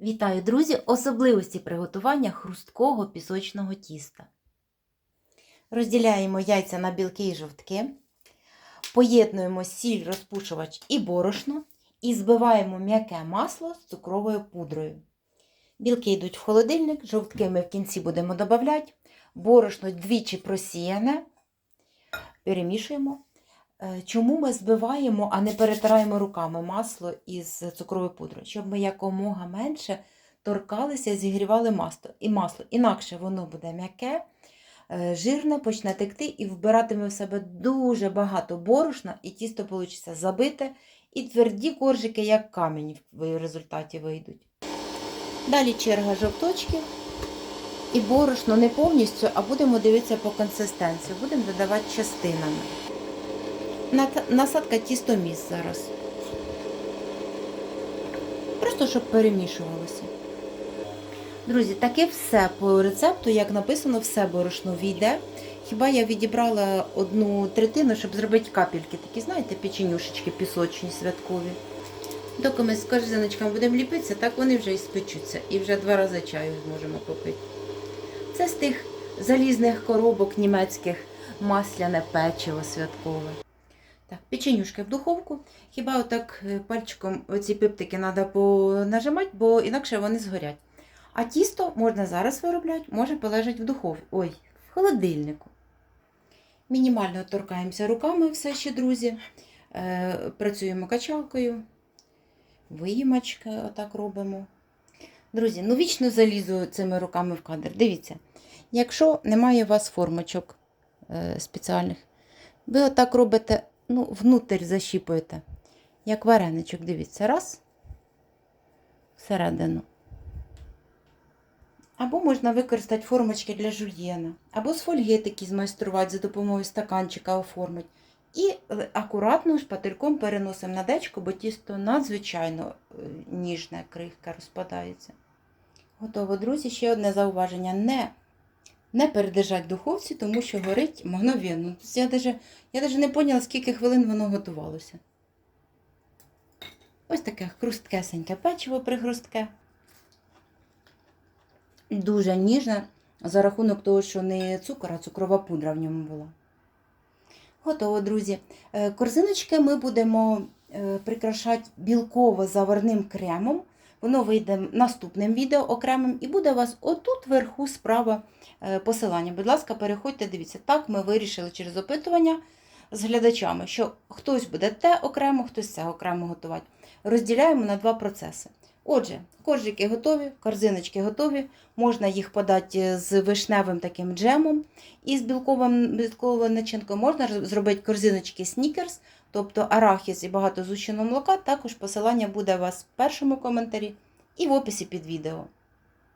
Вітаю, друзі! Особливості приготування хрусткого пісочного тіста. Розділяємо яйця на білки і жовтки, поєднуємо сіль, розпушувач і борошно і збиваємо м'яке масло з цукровою пудрою. Білки йдуть в холодильник, жовтки ми в кінці будемо додавати, борошно двічі просіяне, перемішуємо. Е, Чому ми збиваємо, а не перетираємо руками масло із цукровою пудрою? Щоб ми якомога менше торкалися, зігрівали масло. І масло. Інакше воно буде м'яке, е, жирне, почне текти і вбиратиме в себе дуже багато борошна, і тісто вийде забите, і тверді коржики, як камінь, в результаті вийдуть. Далі черга жовточків. І борошно не повністю, а будемо дивитися по консистенції. Будемо додавати частинами. Насадка тістоміс зараз. Просто щоб перемішувалося. Друзі, таке все по рецепту, як написано, все борошно війде. Хіба я відібрала одну третину, щоб зробити капельки, такі, знаєте, печенюшечки пісочні святкові. Доки ми з корзиночками будемо ліпитися, так вони вже і спечуться. І вже два рази чаю зможемо попити. Це з тих залізних коробок німецьких масляне печиво святкове. Так, печенюшки в духовку. Хіба отак е, пальчиком оці пиптики треба понажимати, бо інакше вони згорять. А тісто можна зараз виробляти, може полежати в духовці. Ой, в холодильнику. Мінімально торкаємося руками все ще, друзі. Е, працюємо качалкою. Виїмочки отак робимо. Друзі, ну вічно залізу цими руками в кадр. Дивіться, якщо немає у вас формочок е, спеціальних, ви отак робите, ну, внутрь защіпуєте, як вареничок, дивіться, раз, всередину. Або можна використати формочки для жульєна, або з фольги такі змайструвати за допомогою стаканчика оформити. І е, акуратно шпательком переносимо на дечко, бо тісто надзвичайно е, ніжне, крихке розпадається. Готово, друзі. Ще одне зауваження. Не, не передержать в духовці, тому що горить мгновенно. Тобто Я навіть, я навіть не поняла, скільки хвилин воно готувалося. Ось таке хрусткесеньке печиво прихрустке. Дуже ніжне за рахунок того, що не цукор, а цукрова пудра в ньому була. Готово, друзі. Е, Корзиночки ми будемо е, прикрашати білково-заварним кремом. Воно вийде наступним відео окремим і буде у вас отут вверху справа е, посилання. Будь ласка, переходьте, дивіться. Так, ми вирішили через опитування з глядачами, що хтось буде те окремо, хтось це окремо готувати. Розділяємо на два процеси. Отже, коржики готові, корзиночки готові, можна їх подати з вишневим таким джемом і з білковим, білковою начинкою. Можна зробити корзиночки снікерс, тобто арахіс і багато зущеного молока. Також посилання буде у вас в першому коментарі і в описі під відео.